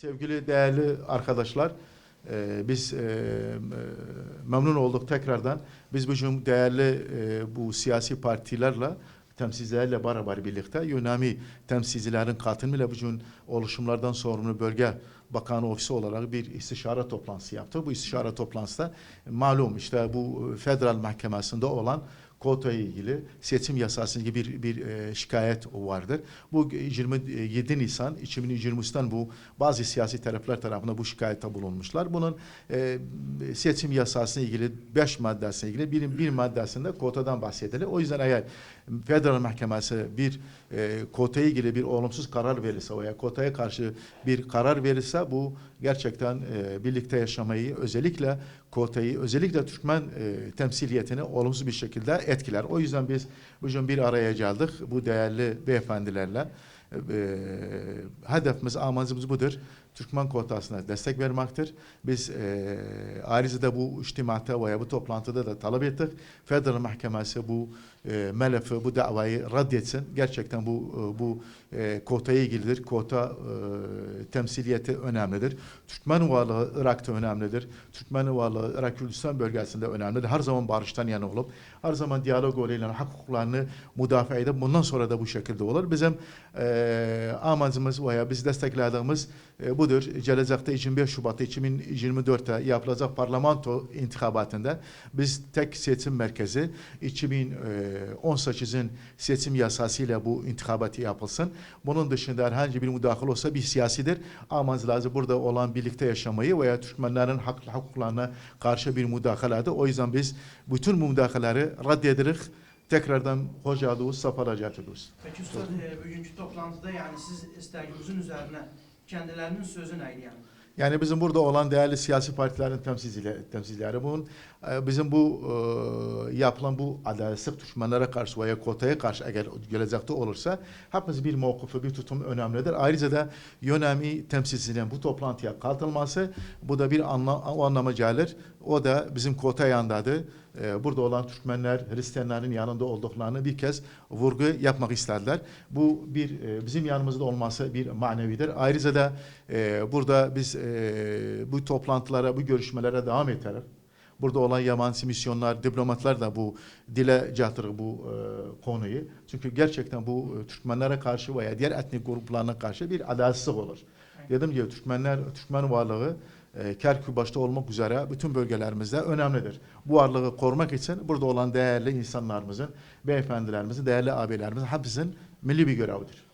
Sevgili değerli arkadaşlar, e, biz e, e, memnun olduk tekrardan. Biz bugün değerli e, bu siyasi partilerle temsilcilerle beraber birlikte Yunami temsilcilerin katılımıyla bugün oluşumlardan sorumlu bölge bakanı ofisi olarak bir istişare toplantısı yaptık. Bu istişare toplantıda malum işte bu federal mahkemesinde olan kota ile ilgili seçim yasası gibi bir, bir e, şikayet vardır. Bu 27 Nisan 2023'ten bu bazı siyasi taraflar tarafından bu şikayette bulunmuşlar. Bunun e, seçim yasasına ilgili 5 maddesine ilgili bir, bir maddesinde kotadan bahsedilir. O yüzden eğer federal mahkemesi bir e, kotaya ilgili bir olumsuz karar verirse veya kotaya karşı bir karar verirse bu gerçekten e, birlikte yaşamayı özellikle kotayı özellikle Türkmen e, temsiliyetini olumsuz bir şekilde etkiler. O yüzden biz bugün bir araya geldik bu değerli beyefendilerle. E, hedefimiz, amacımız budur. Türkmen kotasına destek vermektir. Biz e, ayrıca da bu içtimatta veya bu toplantıda da talep ettik. Federal Mahkemesi bu e, melefi, bu davayı reddetsin. Gerçekten bu e, bu e, kotaya ilgilidir. Kota e, temsiliyeti önemlidir. Türkmen varlığı Irak'ta önemlidir. Türkmen varlığı Irak Kürdistan bölgesinde önemlidir. Her zaman barıştan yana olup, her zaman diyalog yoluyla hak hukuklarını müdafaa edip bundan sonra da bu şekilde olur. Bizim e, amacımız veya biz desteklediğimiz e, budur. Gelecekte 25 Şubat 2024'te yapılacak parlamento intihabatında biz tek seçim merkezi 2018'in seçim yasasıyla bu intihabatı yapılsın. Bunun dışında herhangi bir müdahale olsa bir siyasidir. Amacı lazım burada olan birlikte yaşamayı veya Türkmenlerin hak, hukuklarına karşı bir müdahaledir. O yüzden biz bütün bu müdahaleleri reddederiz. Tekrardan hocalığız, safaracat ediyoruz. Peki Üstad, e, bugünkü toplantıda yani siz istəyinizin üzerine kendilerinin sözü neydi yani? Yani bizim burada olan değerli siyasi partilerin temsilcileri, temsilcileri bunun e, bizim bu e, yapılan bu adaletsizlik düşmanlara karşı veya kotaya karşı eğer gelecekte olursa hepimiz bir mevkufu, bir tutum önemlidir. Ayrıca da yönemi temsilcilerin bu toplantıya katılması bu da bir anla, o anlama gelir. O da bizim kota yandadır. E, burada olan Türkmenler, Hristiyanların yanında olduklarını bir kez vurgu yapmak isterler. Bu bir e, bizim yanımızda olması bir manevidir. Ayrıca da e, burada biz e, bu toplantılara, bu görüşmelere devam ederiz. Burada olan yabancı misyonlar, diplomatlar da bu dile getirir bu e, konuyu. Çünkü gerçekten bu e, Türkmenlere karşı veya diğer etnik gruplarına karşı bir adaletsizlik olur. Dedim ki Türkmenler, Türkmen varlığı Kerkük başta olmak üzere bütün bölgelerimizde önemlidir. Bu varlığı korumak için burada olan değerli insanlarımızın, beyefendilerimizin, değerli abilerimizin hepsinin milli bir görevidir.